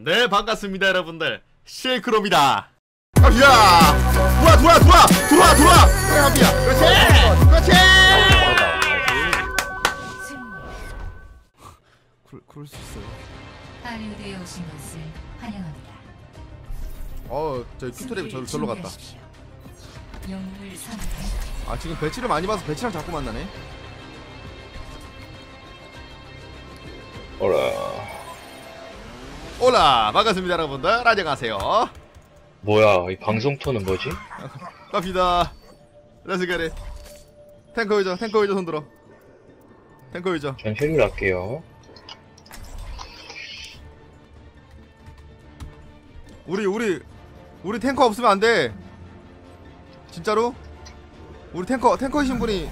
네 반갑습니다 여러분들. 쉐이크로입니다. 갑시다. 돌아 돌아 돌아. 돌아 돌아. 그래 갑니다. 그렇지. 그렇지. 그, 그럴 수 있어요. 할리우드에 오신 것을 환영합니다. 어 저희 큐토랩이 저, 절로 갔다. 아 지금 배치를 많이 봐서 배치랑 자꾸 만나네. 어라 올라 반갑습니다 여러분들. 안녕하세요. 뭐야 이 방송 톤은 뭐지? 갑시다. 렛츠 가리 탱커 의자 탱커 의자 손들어. 탱커 의자. 전 힐을 할게요. 우리 우리 우리 탱커 없으면 안돼. 진짜로? 우리 탱커 탱커이신 분이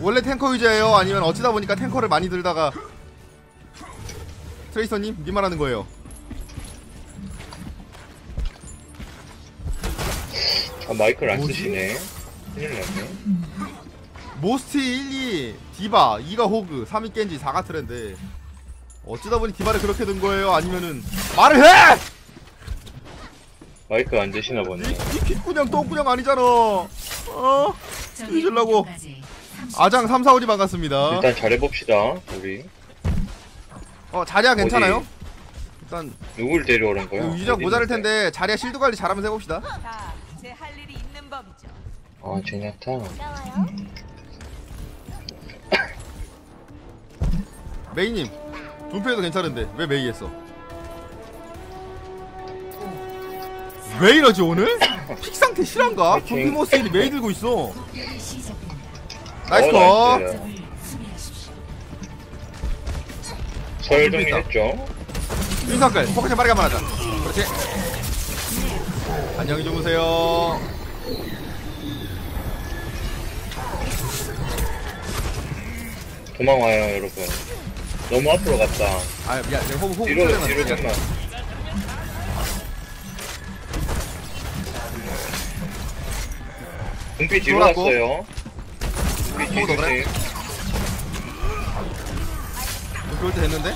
원래 탱커 의자예요? 아니면 어찌다 보니까 탱커를 많이 들다가 트레이서님 님 말하는 거예요 마이크를 안 뭐지? 쓰시네 큰일 났네 모스티 1, 2 디바 2가 호그 3이 겐지 4가 트렌드 어찌다 보니 디바를 그렇게 든 거예요 아니면은 말을 해! 마이크 안 되시나 보네 이 핏구녕 똥구녕 아니잖아 어? 잊으려고. 아장 3, 4, 5이 반갑습니다 일단 잘해봅시다 우리 어 자리야 괜찮아요? 일단 누굴 데려오는 거야? 어디 모자랄 있는데? 텐데 자리야 실드 관리 잘하면서 해봅시다 다 아 제냐타 메이님 분패도 괜찮은데 왜 메이 했어? 왜 이러지 오늘? 픽 상태 실한가? 분패 모스일이 메이 들고 있어. 나이스 어, 컷 나이스. 적을 수비하십시오. 서열 정리했죠? 윤석글 포커싱 빠르게 한번 하자 그렇지 안녕히 주무세요 도망와요 여러분 너무 앞으로 갔다 아 미안 내가 호흡 호흡 뒤로. 뒤로. 좀만 금피 뒤로 돌았고. 갔어요 금피 뒤 호흡도 그래? 조심 그럴 때 됐는데?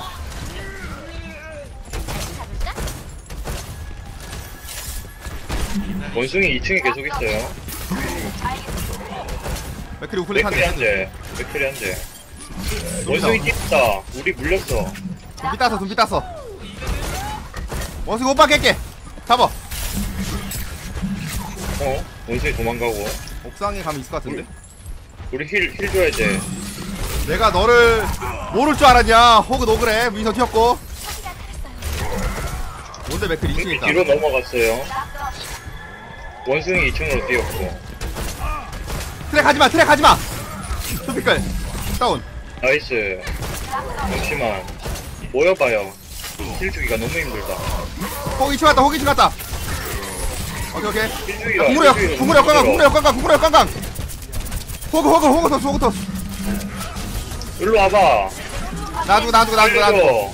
원숭이 2층에 계속 있어요 맥크리 우클릭 맥클이 한대 한대 맥클이 한대 원숭이 뛰었다. 우리 물렸어. 눈빛 땄어 눈빛 땄어. 원숭이 오빠 깰게. 잡아. 어? 원숭이 도망가고. 옥상에 가면 있을 것 같은데? 우리 힐, 힐 줘야 돼. 내가 너를 모를 줄 알았냐? 호그 노그래. 민서 튀었고. 뭔데 맥크리 2층에 금피 있다. 뒤로 넘어갔어요. 원숭이 2층으로 뛰었고. 트랙 하지마 트랙 하지마! 소피클 다운 나이스. 잠시만. 모여봐요. 힐 주기가 너무 힘들다. 호기 2층 갔다 호기 2층 갔다. 오케이 오케이. 힐 주기가 역힐 주기가 역광강 너무 국물의 역광강 국물의 역광강. 호그 호그 호그 토스 호그 힘들어. 일로 와봐. 놔두고 놔두고 놔두고 놔두고 살려줘.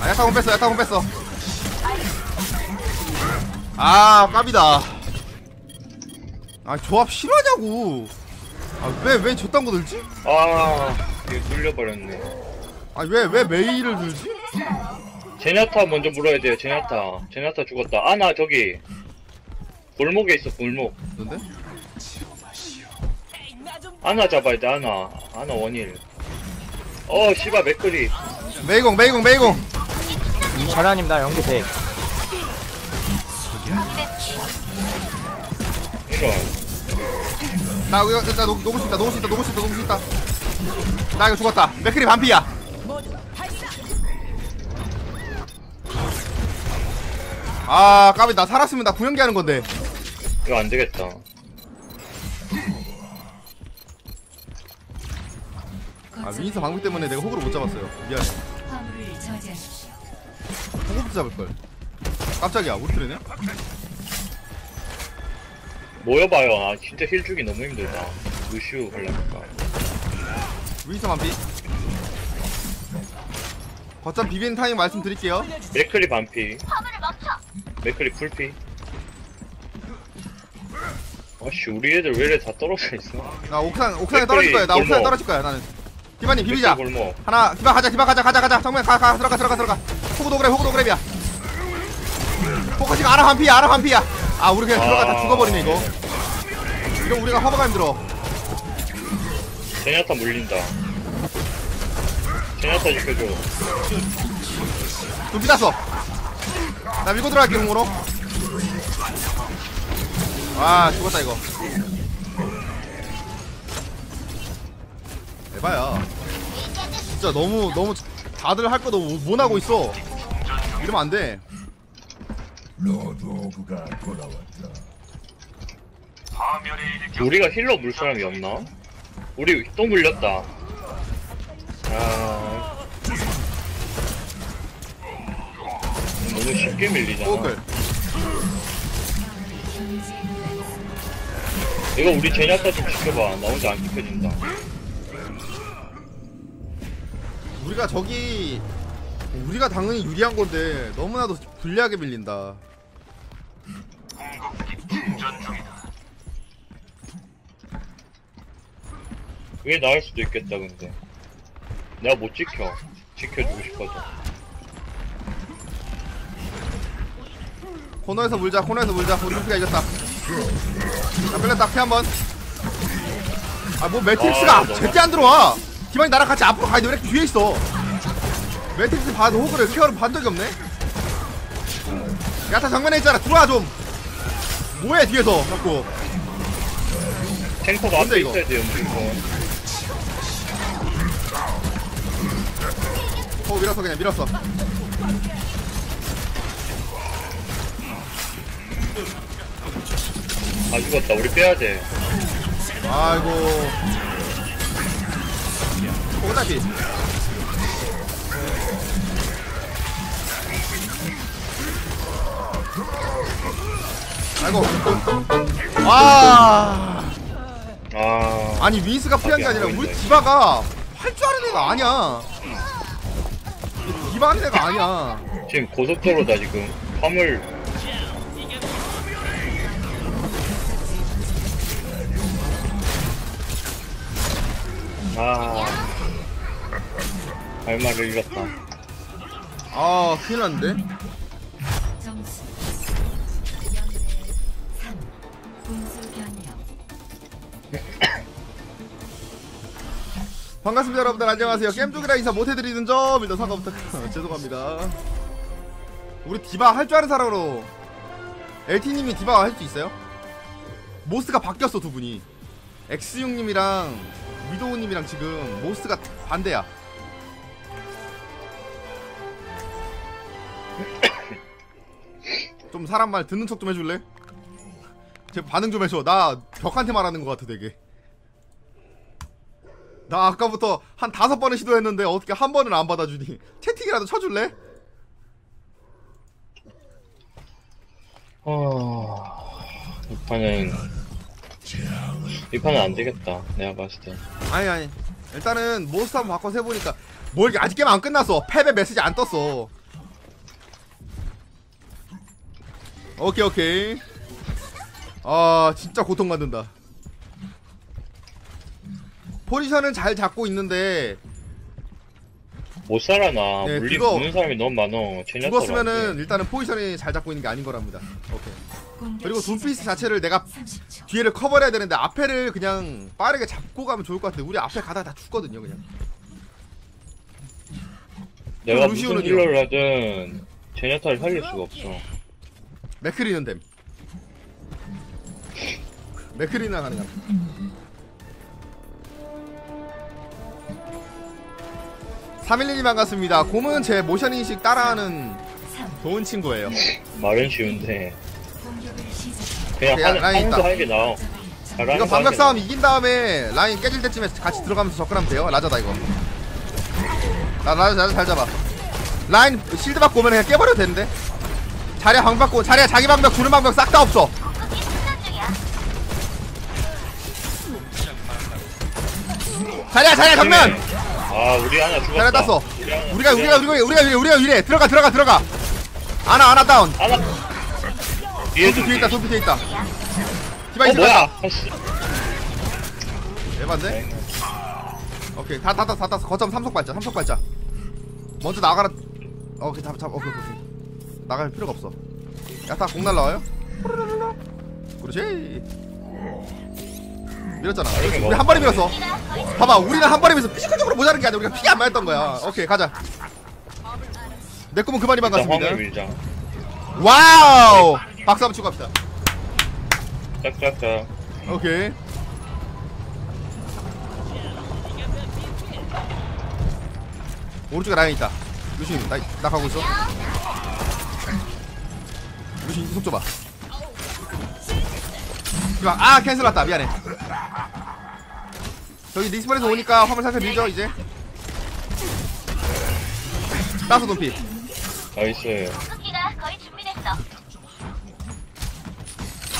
아 야타공 뺐어 야타공 뺐어. 아 깝이다 아 조합 실화냐고. 아왜 왜 저딴 거 들지? 아 이거 뚫려버렸네. 아왜왜 메이를 들지? 제냐타 먼저 물어야 돼요 제냐타. 제냐타 죽었다. 아 나 저기 골목에 있어 골목. 뭔데? 아나 잡아야 돼 아나. 아나 원일. 어 씨바 맥거리. 메이공 메이공 메이공. 자라님 나 연기 돼. 나 이거 나 녹- 녹을 수 있다 녹을 수 있다 녹을 수 있다 녹을 수 있다. 나 이거 죽었다. 맥크리 반피야. 아 까비 나 살았으면 나 구연기 하는 건데. 이거 안 되겠다. 아 윈서 방금 때문에 내가 호구를 못 잡았어요. 미안해. 화물을 저지하십시오. 호구부터 잡을걸. 깜짝이야. 우리 틀이네 모여봐요. 아 진짜 힐 주기 너무 힘들다. 루시우 하려니까. 윈서 반피. 거점 비비는 타임 말씀드릴게요. 맥클리 반피. 맥클리 풀피. 아씨 우리 애들 왜 이래 다 떨어져 있어? 나 옥상 옥상에 떨어질 거야. 나 옥상에 골목. 떨어질 거야 나는. 디바님 비비자. 골목. 하나 디바 가자 디바 가자 가자 가자. 정면 가, 가 들어가 들어가 들어가. 호구 도 그래 호구 도 그래비야. 포커싱 아라 한피야 아라 한피야 아 우리 그냥 들어가 다 아. 죽어버리네 이거. 이거 우리가 허버가 힘들어. 제냐타 물린다. 제냐타 지켜줘. 눈비 땄어. 나 밀고 들어갈게 공으로. 아 죽었다 이거. 에바야. 진짜 너무 너무 다들 할 거 너무 못하고 있어. 이러면 안돼 로드오그가 돌아왔다. 우리가 힐러 물 사람이 없나? 우리 또 물렸다. 아. 너무 쉽게 밀리잖아. 이거 우리 제냐타 좀 지켜봐. 나 혼자 안 지켜진다. 우리가 저기 우리가 당연히 유리한 건데 너무나도 불리하게 밀린다 왜 나을 수도 있겠다 근데. 내가 못 지켜. 지켜주고 싶어도. 코너에서 물자 코너에서 물자. 우리 루피가 이겼다. 자 끌렸다. 피 한번. 아 뭐 매트릭스가 아, 너무- 제때 안 들어와. 기만이 나랑 같이 앞으로 가야 돼. 왜 이렇게 뒤에 있어? 매트릭스 봐도 호그를 케어를 반 적이 없네. 야타 정면에 있잖아. 들어와 좀. 뭐해 뒤에서 자꾸. 탱커가 뭔데, 앞에 이거? 있어야 돼요 무조건. 밀었어 그냥 밀었어. 아 죽었다. 우리 빼야 돼. 아이고. 호그다피 아이고. 와 아. 아니 윈스가 프리한 게 아니라 우리 디바가 할 줄 아는 애가 아니야 애가 아니야 지금 고속도로다 지금. 화물. 아. 할 말을 잃었다. 아 큰일 났는데 점수 0대 3 분수 변형 반갑습니다 여러분들. 안녕하세요. 겜쪽이라 인사 못해드리는 점 일단 사과 부탁 죄송합니다. 우리 디바 할 줄 아는 사람으로 LT님이 디바 할 수 있어요? 모스가 바뀌었어 두 분이. X6님이랑 위도우님이랑 지금 모스가 반대야. 좀 사람 말 듣는 척 좀 해줄래? 제 반응 좀 해줘. 나 벽한테 말하는 것 같아 되게 나 아까부터 한 다섯 번을 시도했는데 어떻게 한 번은 안 받아주니 채팅이라도 쳐줄래? 아. 이 판은. 이 판은 안 되겠다. 내가 봤을 때. 아니 아니 일단은 몬스터 한번 바꿔서 해보니까 뭐 이게 아직 게임 안 끝났어 패배 메시지 안 떴어 오케이 오케이 아 진짜 고통받는다 포지션은 잘 잡고 있는데 못 살아나. 네, 물리 그거 무는 사람이 너무 많어. 죽었으면은 일단은 포지션이 잘 잡고 있는 게 아닌 거랍니다 오케이 그리고 둠피스 자체를 내가 30초 뒤에를 커버해야 되는데 앞에를 그냥 빠르게 잡고 가면 좋을 것 같은데 우리 앞에 가다 다 죽거든요 그냥 내가? 무슨 딜러를 하든 제냐타를 살릴 수가 없어. 맥크리는 됨 맥크리는 가능함 삼일리님 반갑습니다. 곰은 제 모션 인식 따라하는 3 좋은 친구예요. 말은 쉬운데. 그냥 하는 라인 있다. 하는 게 나아. 잘하는 이거 거 방벽 싸움 이긴 다음에 라인 깨질 때쯤에 같이 들어가면서 접근하면 돼요. 라자다 이거. 나 라자 잘, 잘 잡아. 라인 실드 받고 오면 그냥 깨버려도 되는데? 자리야 방벽 받고 자리야 자기 방벽 주는 방벽 싹 다 없어. 자리야 자리야 정면! 나 아. 아 우리 하나 죽었다. 자리야 땄어. 우리 하나- 우리가 우리 우리가 하나- 우리가 우리가 우리가. 이래 들어가 들어가 들어가. 아나 아나 다운. 하나. 뒤에 도피 뒤에 있다 도피 뒤에 있다. 디바 어 뭐야? 에반데? 오케이 다다 땄어 다 땄어. 거점 삼속 발자 삼속 발자 먼저 나가라. 어, 오케이 잡 잡 오케이 오케이. 나갈 필요가 없어. 야타 공 날라와요? 그렇지 밀었잖아. 뭐. 우리 한 발에 밀었어. 봐봐 우리는 한 발에 밀어서 피지컬적으로 모자란 게 아니라 우리가 피가 안 맞았던 거야. 오케이 가자. 내 꿈은 그만이 반갑습니다. 화물 밀자. 와우! 박수 한번 치고 갑시다. 짝짝짝. 오케이. 오른쪽에 라인 있다. 루신 나, 나 가고 있어. 루신 이속 줘봐. 아 캔슬 났다. 미안해 저기 리스폰에서 오니까 화물 살짝 밀죠 이제 따서 돈피 나이스. 쿠키가 거의 준비됐어.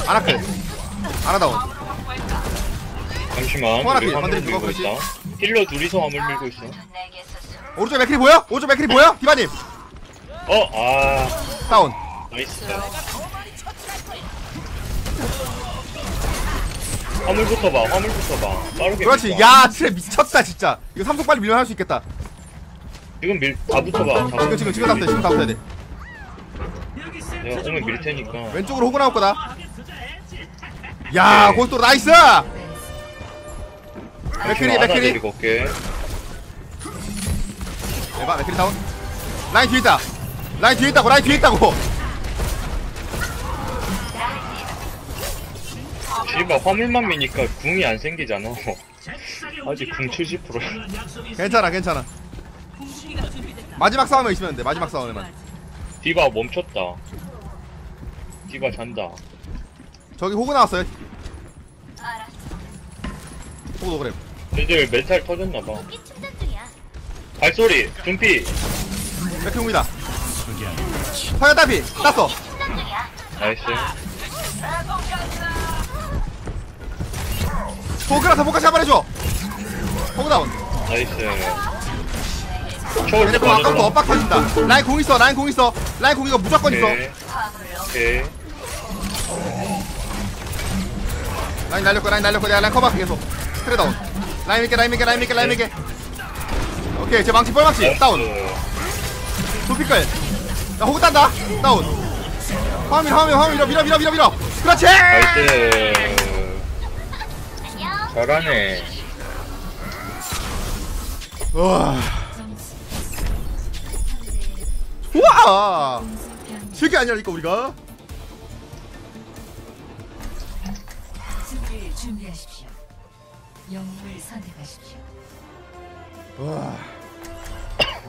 아나클 아나다운 잠시만. 통화나 우리 필, 화물 건드리지 밀고 마, 있다. 힐러 둘이서 화물 밀고 있어. 내게 오른쪽 맥크리 보여? 오른쪽 맥크리 보여? 디바님 어, 아, 다운 나이스. 화물부터 봐, 화물부터 봐. 빠르게. 그렇지 밀자. 야 진짜 미쳤다 진짜 이거 삼성 빨리 밀면 할 수 있겠다 지금 밀, 다 붙어봐. 다 지금 지금 지금 답돼 지금 답돼야 돼 내가 오면 밀 테니까. 왼쪽으로 호구 나올 거다 야. 고스톱 나이스 맥크리 맥크리 데리고 올게. 맥크리 다운 라인 뒤에 있다 라인 뒤에 있다고 라인 뒤에 있다고 씨발, 화물만 미니까 궁이 안 생기잖아. 아직 궁 70%야. 괜찮아 괜찮아 마지막 싸움에 있으면 돼 마지막 싸움에만 디바 멈췄다. 디바 잔다. 저기 호구 나왔어요 호구 노그램 애들 멘탈 터졌나봐. 쿠키 충전 중이야. 발소리, 준비. 공이다 서현 따비 땄어 충전 중이야. 나이스. 호그라서 호까지 한번 해줘. 호구 다운. 나이스. 초월 얘네 공 아까부터 엇박 터진다. 라인 공 있어 라인 공 있어. 라인 공 이거 무조건 있어. 오케이. 오케이. 라인 날렸고 라인 날렸고 내가 라인 커버할게 계속. 스트레 다운. 라인 밀게 라인 밀게 라인 밀게 라인 밀게. 오케이 제 망치 뻘망치. 다운. 도피끌 나 호구 딴다. 다운. 화면 화면 화면 밀어 밀어 밀어 밀어 밀어. 그렇지! 나이스. 잘하네. 우와 우와 실게 아니라니까 우리가 수비를 준비하십시오. 영웅을 선택하십시오. 우와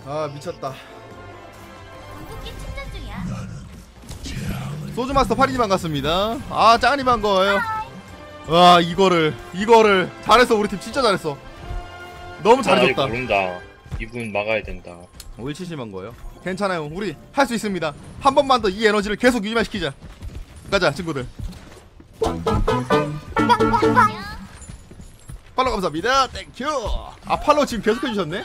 아 미쳤다 중이야. 소주 마스터 파리님 반갑습니다 아 짱이 반가워요 와 이거를 이거를 잘했어 우리 팀 진짜 잘했어 너무 잘해줬다 아, 모른다. 이분 막아야 된다. 517만 거예요. 괜찮아요. 우리 할 수 있습니다. 한 번만 더 이 에너지를 계속 유지만 시키자. 가자, 친구들. 팔로 감사합니다. 땡큐. 아, 팔로 지금 계속 해주셨네?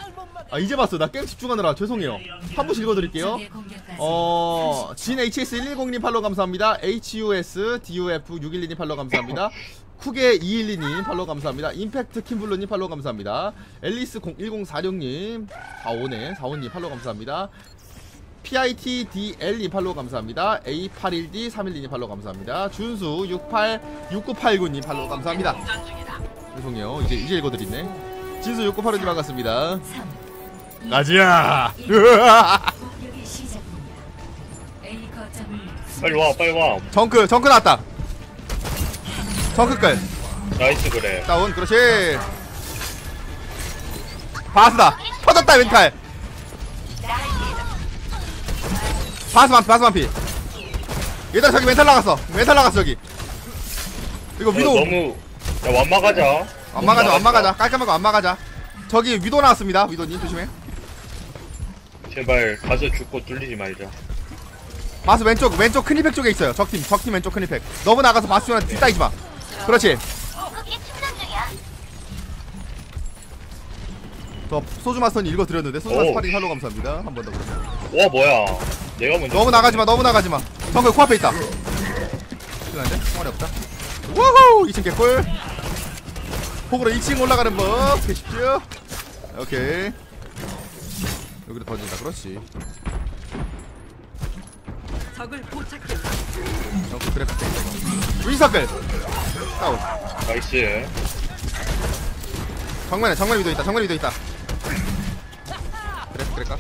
아, 이제 봤어. 나 게임 집중하느라 죄송해요. 한 번씩 읽어드릴게요. 적의 공격까지 어, 진 HS110님 팔로 감사합니다. HUS DUF 612님 팔로 감사합니다. 쿠게 212님 팔로 감사합니다. 임팩트 킴블루님 팔로 감사합니다. 앨리스 1046님 45네 45님 팔로 감사합니다. PITDL님 팔로 감사합니다. A81D 312님 팔로 감사합니다. 준수 68 6989님 팔로 감사합니다. 죄송해요. 이제 이제 읽어드리네. 진수 6985님 반갑습니다. 3, 가지야. 빨리 와, 빨리 와. 정크 정크 나왔다. 정크 끌. 나이스 그래. 다운 그렇지. 바스다. 터졌다 멘탈. 바스 반피 바스 반피. 얘들아 저기 멘탈 나갔어. 멘탈 나갔어 저기. 이거 어, 위도. 너무 야 완마 가자. 안 막아자 안 막아자. 깔끔하고 안 막아자. 저기 위도 나왔습니다 위도님. 조심해. 제발 가서 죽고 뚫리지 말자. 바스 왼쪽 왼쪽 큰이팩 쪽에 있어요. 적팀 적팀 왼쪽 큰이팩 너무 나가서 바스한테 뒷따이지 마 그렇지. 저 소주 마스터님 읽어드렸는데 소주 마스터 오. 파리 할로 감사합니다. 한 번 더. 와 뭐야? 내가 먼저. 너무 나가지마 너무 나가지마. 정글 코앞에 있다. 큰일났네 총알이 없다. 우후! 2층 개꿀. 폭으로 2층 올라가는 법. 계십시오. 오케이. 여기로 던진다. 그렇지 적을 포착했다. 어, 그래 윈서클 다운. 나이스. 정면에 정면 위도 있다 정면 위도 있다. 그래 그래 까?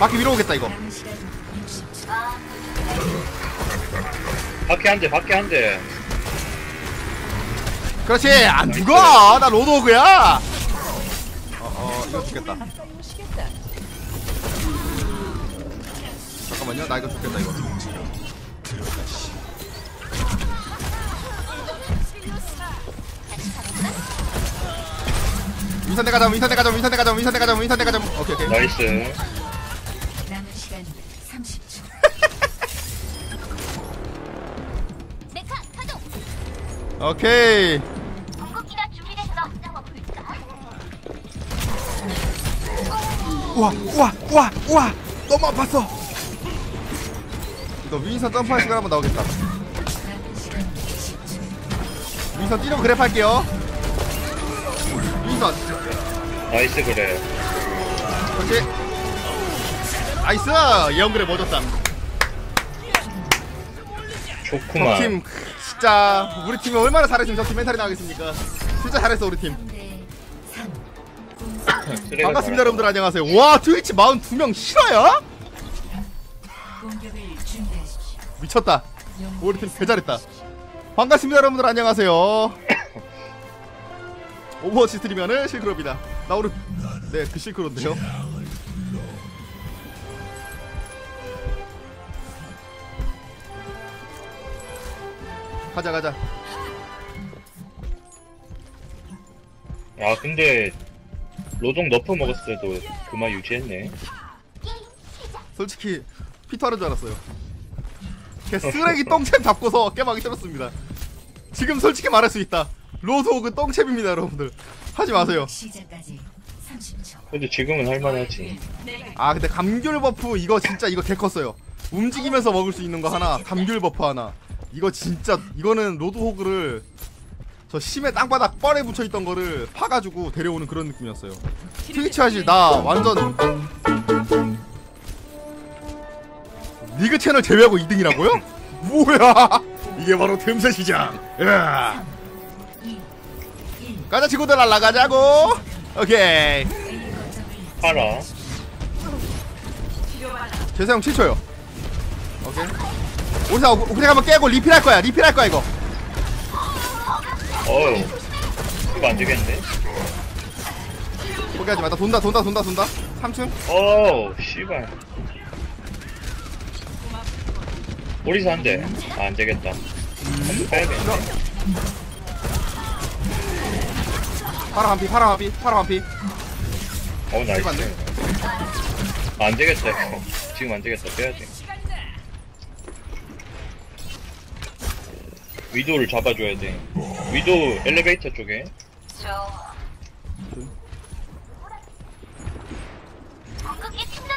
바퀴 위로 오겠다 이거. 남은 시간 60초. 밖에 한 대, 밖에 한 대. 그렇지! 안 죽어! 나 로드호그야! 어어 이거 죽겠다 잠깐만요 나 이거 죽겠다 이거 가자 윈선대 가자 윈선대 가자 윈선대 가자 오케이 오케이 나이스. 남은 시간 30초. 메카 가동. 오케이 궁극기가 준비됐어. 싸워볼까? 우와 우와 우와 우와 너무 아팠어 이거 윈선 점프할 시간 한번 나오겠다 남은 시간 20초. 윈선 뛰려고 그랩 할게요 윈선 나이스 그래. 그렇지 나이스 예언그랩 얻었다 좋구만. 저팀 진짜 우리 팀이 얼마나 잘했으면 저팀 멘탈이 나가겠습니까 진짜 잘했어 우리 팀 3대 3. 쓰레기 반갑습니다 여러분들 안녕하세요 와 트위치 42명 실화야? 미쳤다. 우리 팀 개잘했다. 반갑습니다 여러분들. 안녕하세요. 오버워치 스트리면은 실크로입니다. 나 오늘 네그 실크로인데요. 가자 가자. 야 근데 로동 너프 먹었을 때도 그만 유지했네. 솔직히 피터하는 줄 알았어요 걔 쓰레기 똥챔 잡고서 깨망이 싫었습니다. 지금 솔직히 말할 수 있다. 로드호그 똥챔입니다 여러분들. 하지 마세요. 시작까지 30초. 근데 지금은 할만하지. 아 근데 감귤 버프 이거 진짜 이거 개 컸어요. 움직이면서 먹을 수 있는 거 하나 감귤 버프 하나. 이거 진짜 이거는 로드 호그를 저 심해 땅바닥 뻘에 붙여있던 거를 파가지고 데려오는 그런 느낌이었어요. 트위치 하실 나 완전 리그 채널 제외하고 2등이라고요? 뭐야 이게 바로 템새 시장 으아. 2, 1. 가자 친구들 날라가자고 오케이 팔아. 재사용 7초요. 오케이. 오사 오케이 한번 깨고 리필할 거야. 리필할 거야 이거. 어우. 이거 안 되겠네. 포기하지 마. 나 돈다 돈다 돈다 돈다. 3층. 어우, 씨발. 한 대. 아, 안 되겠다. 한대 빼야겠네. 파라 한 피, 파라 한 피, 파라 한 피. 어, 나이스. 맞네. 아, 안 되겠다, 이거. 지금 안 되겠다. 빼야지. 위도를 잡아줘야 돼. 위도 엘리베이터 쪽에.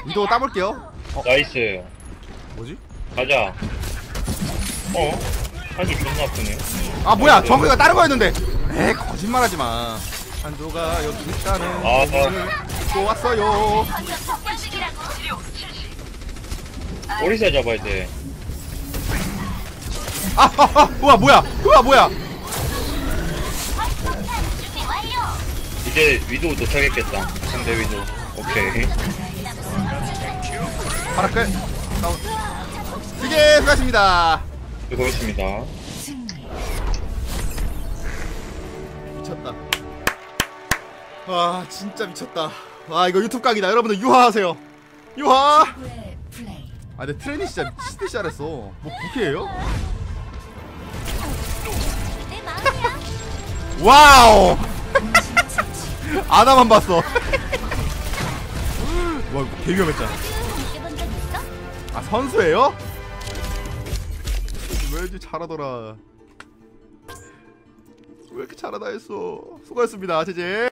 위도 따볼게요. 나이스. 뭐지? 가자. 어? 한줄 존나 아프네. 아 뭐야? 정크가 다른 거였는데. 에 거짓말하지 마. 한조가 여기 있다는. 아, 소문을 듣고 왔어요. 오리사 잡아야 돼. 아, 아, 아, 뭐야, 뭐야, 뭐야, 뭐야. 이제 위도 도착했겠다. 상대 위도. 오케이. 파라 끌. 다운. 이게 수고하십니다. 수고했습니다. 승리. 미쳤다. 와 진짜 미쳤다. 와 이거 유튜브 각이다. 여러분들. 후의 플레이. 아 근데 트렌이 진짜 미친듯이 잘했어. 뭐 부캐예요? 와우. 아나만 봤어. 와 이거 개 위험했잖아. 느껴본 적 있어? 아 선수예요? 왠지 잘하더라. 왜 이렇게 잘하다 했어? 수고했습니다, 제제.